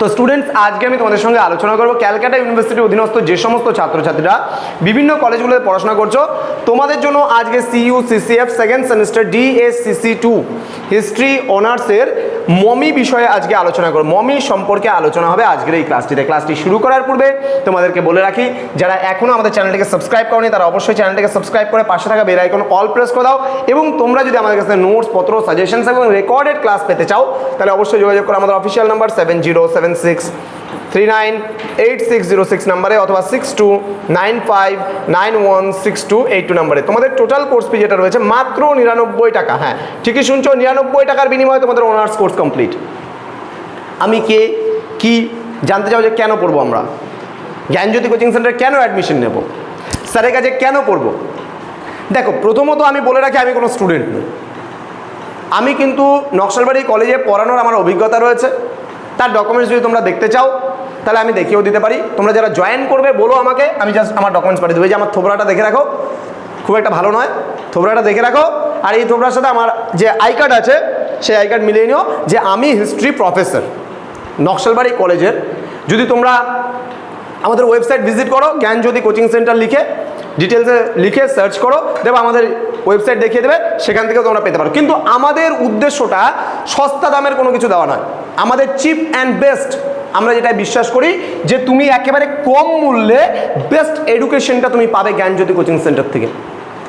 তো স্টুডেন্টস আজকে আমি তোমাদের সঙ্গে আলোচনা করব। ক্যালকাটা ইউনিভার্সিটির অধীনস্থ যে সমস্ত ছাত্রছাত্রীরা বিভিন্ন কলেজগুলোতে পড়াশোনা করছ, তোমাদের জন্য আজকে CU CCF second semester DSCC two history অনার্সের মমি বিষয়ে আজকে আলোচনা করব। মমি সম্পর্কে আলোচনা হবে আজকের এই ক্লাসটিতে ক্লাসটি শুরু করার পূর্বে তোমাদেরকে বলে রাখি, যারা এখনও আমাদের চ্যানেলটিকে সাবস্ক্রাইব করনি, তারা অবশ্যই চ্যানেলটিকে সাবস্ক্রাইব করে পাশে থাকা বেল আইকন অল প্রেস করে দাও এবং তোমরা যদি আমাদের কাছে নোটস পত্র সাজেশনস এবং রেকর্ডেড ক্লাস পেতে চাও, তাহলে অবশ্যই যোগাযোগ করো আমাদের official number seven zero seven six three nine eight six zero six নাম্বারে অথবা six two nine five nine one six two eight two নাম্বারে তোমাদের টোটাল কোর্স ফি যেটা রয়েছে মাত্র নিরানব্বই টাকা হ্যাঁ। ঠিকই শুনছো, নিরানব্বই টাকার বিনিময়ে তোমাদের অনার্স কোর্স কমপ্লিট আমি কে, কি, জানতে চাও যে কেন পড়ব আমরা? জ্ঞানজ্যোতি কোচিং সেন্টারে কেন অ্যাডমিশন নেব? স্যারের কাছে কেন পড়ব? দেখো, প্রথমত আমি বলে রাখি, আমি কোনো স্টুডেন্ট নই। আমি কিন্তু নকশালবাড়ি কলেজে পড়ানোর আমার অভিজ্ঞতা রয়েছে। তার ডকুমেন্টস যদি তোমরা দেখতে চাও, তাহলে আমি দেখিয়েও দিতে পারি। তোমরা যারা জয়েন করবে, বলো আমাকে। আমি জাস্ট আমার ডকুমেন্টস পাঠিয়ে দেবো। যে আমার থোবরাটা দেখে রাখো। খুব একটা ভালো নয়। থোবরাটা দেখে রাখো। আর এই থোবরার সাথে আমার যে আই কার্ড আছে, সেই আই কার্ড মিলিয়ে নিও যে আমি হিস্ট্রি প্রফেসর নকশালবাড়ি কলেজের। যদি তোমরা আমাদের ওয়েবসাইট ভিজিট করো, জ্ঞান জ্ঞানজ্যোতি কোচিং সেন্টার লিখে ডিটেলসে লিখে সার্চ করো দেবো আমাদের ওয়েবসাইট দেখিয়ে দেবে, সেখান থেকেও তোমরা পেতে পারো। কিন্তু আমাদের উদ্দেশ্যটা সস্তা দামের কোনো কিছু দেওয়া নয়। আমাদের চিপ অ্যান্ড বেস্ট, আমরা যেটা বিশ্বাস করি যে তুমি একেবারে কম মূল্যে বেস্ট এডুকেশনটা তুমি পাবে জ্ঞানজ্যোতি কোচিং সেন্টার থেকে।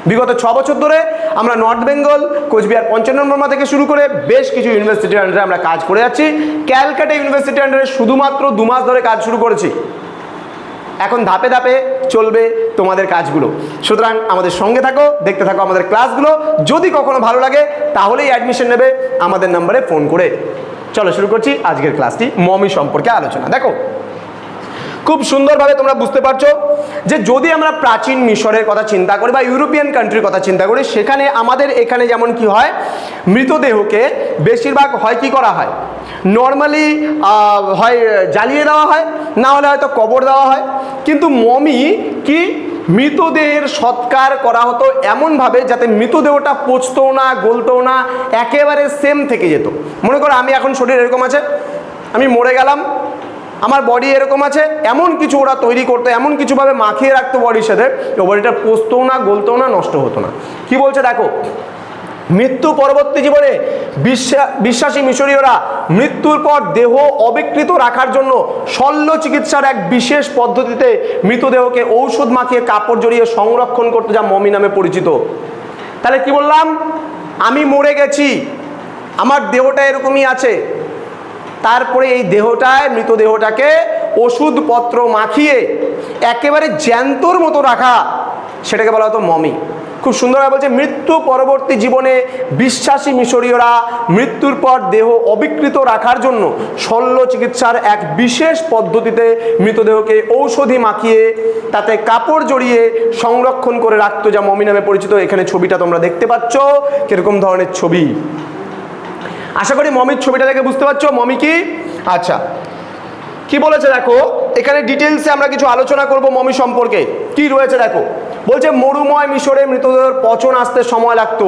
বিগত ছ বছর ধরে আমরা নর্থ বেঙ্গল, কোচবিহার পঞ্চান্ন নম্বর থেকে শুরু করে বেশ কিছু ইউনিভার্সিটির আন্ডারে আমরা কাজ করে যাচ্ছি। ক্যালকাটা ইউনিভার্সিটির আন্ডারে শুধুমাত্র দু মাস ধরে কাজ শুরু করেছি। এখন ধাপে ধাপে চলবে তোমাদের কাজগুলো। সুতরাং আমাদের সঙ্গে থাকো, দেখতে থাকো আমাদের ক্লাসগুলো যদি কখনো ভালো লাগে, তাহলেই অ্যাডমিশন নেবে আমাদের নাম্বারে ফোন করে। চলো শুরু করছি আজকের ক্লাসটি মমি সম্পর্কে আলোচনা। দেখো, খুব সুন্দরভাবে তোমরা বুঝতে পারছ যে যদি আমরা প্রাচীন মিশরের কথা চিন্তা করি বা ইউরোপিয়ান কান্ট্রির কথা চিন্তা করি, সেখানে আমাদের এখানে যেমন কি হয়, মৃতদেহকে বেশিরভাগ হয় কি করা হয়? নর্মালি হয়, জ্বালিয়ে দেওয়া হয়, না হলে হয়তো কবর দেওয়া হয়। কিন্তু মমি কি মৃতদেহের সৎকার করা হতো এমনভাবে যাতে মৃতদেহটা পচতো না গলতো না, একেবারে সেম থেকে যেত। মনে করো আমি এখন শরীর এরকম আছে, আমি মরে গেলাম, আমার বডি এরকম আছে, এমন কিছু ওরা তৈরি করতো, এমন কিছুভাবে মাখিয়ে রাখতো বডির সাথে বডিটা পচতো না, গলতেও না, নষ্ট হতো না। কি বলছে দেখো? মৃত্যু পরবর্তী জীবনে বিশ্বা- বিশ্বাসী মিশরীয়রা মৃত্যুর পর দেহ অবিকৃত রাখার জন্য শল্য চিকিৎসার এক বিশেষ পদ্ধতিতে মৃতদেহকে ঔষধ মাখিয়ে কাপড় জড়িয়ে সংরক্ষণ করতে যা মমি নামে পরিচিত। তাহলে কি বললাম? আমি মরে গেছি, আমার দেহটা এরকমই আছে। তারপরে এই দেহটায়, মৃতদেহটাকে ওষুধপত্র মাখিয়ে একেবারে জ্যান্তর মতো রাখা সেটাকে বলা হতো মমি। খুব সুন্দরভাবে বলছে, মৃত্যু পরবর্তী জীবনে বিশ্বাসী মিশরীয়রা মৃত্যুর পর দেহ অবিকৃত রাখার জন্য শল্য চিকিৎসার এক বিশেষ পদ্ধতিতে মৃতদেহকে ঔষধি মাখিয়ে তাতে কাপড় জড়িয়ে সংরক্ষণ করে রাখতো যা মমি নামে পরিচিত। এখানে ছবিটা তোমরা দেখতে পাচ্ছ, কীরকম ধরনের ছবি। আশা করি মমির ছবিটা দেখে বুঝতে পারছ। মমি কি? আচ্ছা কি বলেছে দেখো? এখানে ডিটেলসে আমরা কিছু আলোচনা করব মমি সম্পর্কে। কি রয়েছে দেখো? বলছে, মরুময় মিশরে মৃতদেহের পচন আসতে সময় লাগতো।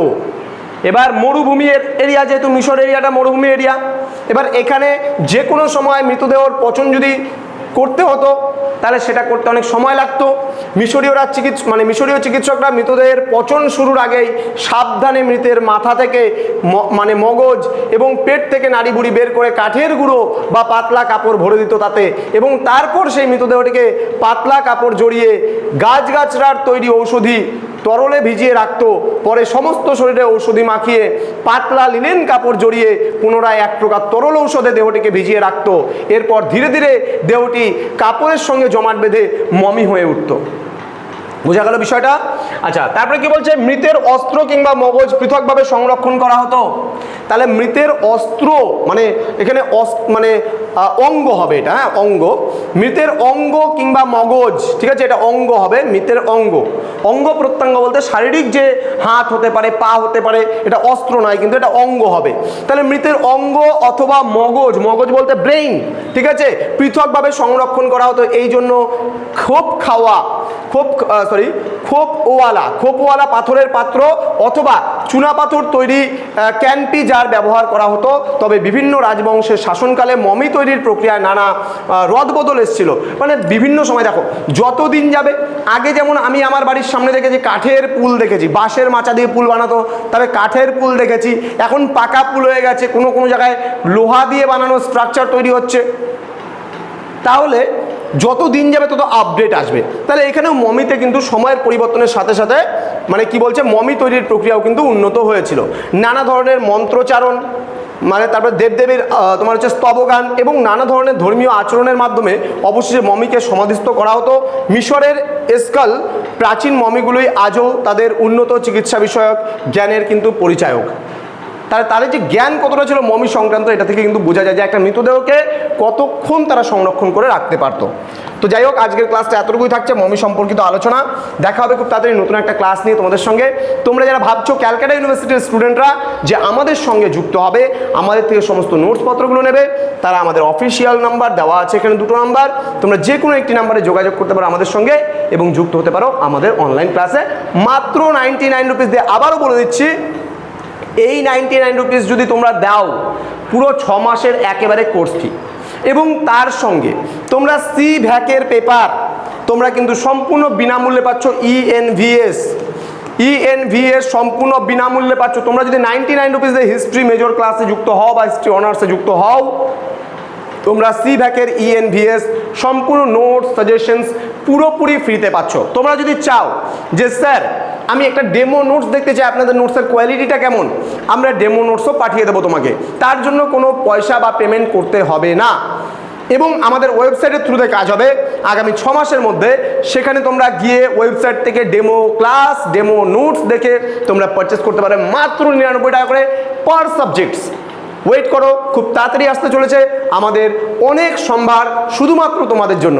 এবার মরুভূমি এরিয়া, যেহেতু মিশর এরিয়াটা মরুভূমি এরিয়া, এবার এখানে যে কোনো সময় মৃতদেহর পচন যদি করতে হতো তাহলে সেটা করতে অনেক সময় লাগতো। মিশরীয়রা চিকিৎস মানে মিশরীয় চিকিৎসকরা মৃতদেহের পচন শুরুর আগেই সাবধানে মৃতের মাথা থেকে মানে মগজ এবং পেট থেকে নাড়ি বুড়ি বের করে কাঠের গুঁড়ো বা পাতলা কাপড় ভরে দিত তাতে এবং তারপর সেই মৃতদেহটিকে পাতলা কাপড় জড়িয়ে গাছগাছড়ার তৈরি ঔষধি তরলে ভিজিয়ে রাখত। পরে সমস্ত শরীরে ঔষধি মাখিয়ে পাতলা লিনেন কাপড় জড়িয়ে পুনরায় এক প্রকার তরল ঔষধে দেহটিকে ভিজিয়ে রাখত। এরপর ধীরে ধীরে দেহটি কাপড়ের সঙ্গে জমাট বেঁধে মমি হয়ে উঠতো। বোঝা গেল বিষয়টা? আচ্ছা তারপরে কি বলছে? মৃতের অস্ত্র কিংবা মগজ পৃথকভাবে সংরক্ষণ করা হতো। তাহলে মৃতের অস্ত্র মানে এখানে মানে অঙ্গ হবে এটা হ্যাঁ অঙ্গ। মৃতের অঙ্গ কিংবা মগজ, ঠিক আছে, এটা অঙ্গ হবে, মৃতের অঙ্গ। অঙ্গ প্রত্যঙ্গ বলতে শারীরিক যে হাত হতে পারে, পা হতে পারে, এটা অস্ত্র নয়, কিন্তু এটা অঙ্গ হবে। তাহলে মৃতের অঙ্গ অথবা মগজ মগজ বলতে ব্রেইন, ঠিক আছে, পৃথকভাবে সংরক্ষণ করা হতো এই জন্য খোপ খাওয়া খোপ সরি খোপওয়ালা খোপওয়ালা পাথরের পাত্র অথবা চুনা পাথর তৈরি ক্যানপি যার ব্যবহার করা হতো। তবে বিভিন্ন রাজবংশের শাসনকালে মমি তৈরির প্রক্রিয়ায় নানা আহ, রদবদল এসেছিল। মানে বিভিন্ন সময় দেখো যত দিন যাবে আগে যেমন আমি আমার বাড়ির সামনে দেখেছি কাঠের পুল দেখেছি বাঁশের মাচা দিয়ে পুল বানাতো তবে কাঠের পুল দেখেছি। এখন পাকা পুল হয়ে গেছে কোনো কোনো জায়গায় লোহা দিয়ে বানানো স্ট্রাকচার তৈরি হচ্ছে। তাহলে যত দিন যাবে তত আপডেট আসবে। তাহলে এখানেও মমিতে কিন্তু সময়ের পরিবর্তনের সাথে সাথে মানে কি বলছে, মমি তৈরির প্রক্রিয়াও কিন্তু উন্নত হয়েছিল। নানা ধরনের মন্ত্রচারণ মানে তারপরে দেবদেবীর তোমার হচ্ছে স্তবগান এবং নানা ধরনের ধর্মীয় আচরণের মাধ্যমে অবশেষে মমিকে সমাধিস্থ করা হতো। মিশরের স্কাল প্রাচীন মমিগুলোই আজও তাদের উন্নত চিকিৎসা বিষয়ক জ্ঞানের কিন্তু পরিচায়ক। তাহলে তাদের যে জ্ঞান কতটা ছিল মমি সংক্রান্ত, এটা থেকে কিন্তু বোঝা যায় যে একটা মৃতদেহকে কতক্ষণ তারা সংরক্ষণ করে রাখতে পারতো। তো যাই হোক, আজকের ক্লাসটা এতটুকুই থাকছে, মমি সম্পর্কিত আলোচনা। দেখা হবে খুব তাড়াতাড়ি নতুন একটা ক্লাস নিয়ে তোমাদের সঙ্গে। তোমরা যারা ভাবছ ক্যালকাটা ইউনিভার্সিটির স্টুডেন্টরা যে আমাদের সঙ্গে যুক্ত হবে, আমাদের থেকে সমস্ত নোটসপত্রগুলো নেবে, তারা আমাদের অফিসিয়াল নাম্বার দেওয়া আছে এখানে দুটো নাম্বার তোমরা যে কোনো একটি নাম্বারে যোগাযোগ করতে পারো আমাদের সঙ্গে এবং যুক্ত হতে পারো আমাদের অনলাইন ক্লাসে মাত্র নাইনটি নাইন রুপিস দিয়ে আবারও বলে দিচ্ছি এই নাইনটি নাইন রুপিস যদি তোমরা দাও, পুরো ছ মাসের একেবারে কোর্স ফি এবং তার সঙ্গে তোমরা সি ভ্যাকের পেপার তোমরা কিন্তু সম্পূর্ণ বিনামূল্যে পাচ্ছ E ইএনভিএস ইএনভিএস সম্পূর্ণ বিনামূল্যে পাচ্ছ। তোমরা যদি নাইনটি নাইন রুপিস দিয়ে হিস্ট্রি মেজর ক্লাসে যুক্ত হও বা হিস্ট্রি অনার্সে যুক্ত হও, তোমরা সি ভ্যাকের ইএনভিএস সম্পূর্ণ নোটস সাজেশনস পুরোপুরি ফ্রিতে পাচ্ছ। তোমরা যদি চাও যে, স্যার আমি একটা ডেমো নোটস দেখতে চাই, আপনাদের নোটসের কোয়ালিটিটা কেমন? আমরা ডেমো নোটসও পাঠিয়ে দেবো তোমাকে। তার জন্য কোনো পয়সা বা পেমেন্ট করতে হবে না। এবং আমাদের ওয়েবসাইটের থ্রুতে কাজ হবে। আগামী ছ মাসের মধ্যে সেখানে তোমরা গিয়ে ওয়েবসাইট থেকে ডেমো ক্লাস ডেমো নোটস দেখে তোমরা পারচেস করতে পারবে মাত্র নিরানব্বই টাকা করে পার সাবজেক্টস ওয়েট করো, খুব তাড়াতাড়ি আসতে চলেছে। আমাদের অনেক সম্ভার শুধুমাত্র তোমাদের জন্য।